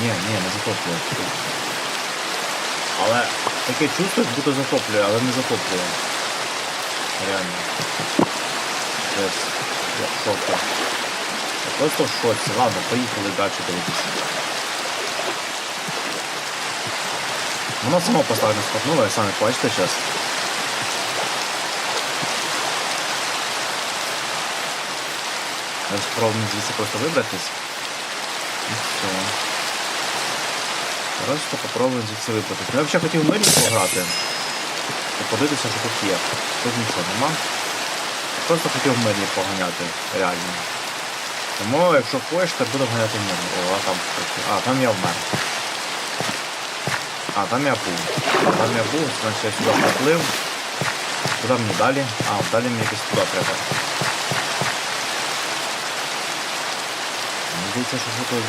ні, ні, не затоплює. Але таке чувство, будто затоплює, але не затоплює. Реально. Жесть. Я просто в шоці. Ладно, поїхали далі дивитися. Воно само поставлено спотнуло, я самі бачите зараз. Я спробую звідси просто вибратись. І все. Просто попробуємо звідси вибратись. Ну, Я взагалі хотів в мирі пограти. Подивитися, що тут є. Тут нічого нема. Просто хотів в мирі поганяти, реально. Тому, якщо хочете, буду ганяти в мирі. О, а там. А, там я вмер. А, там я був. Там я був, значить я сюди поплив. Куди мені далі? А, далі мені якось туди треба. Здається, що тут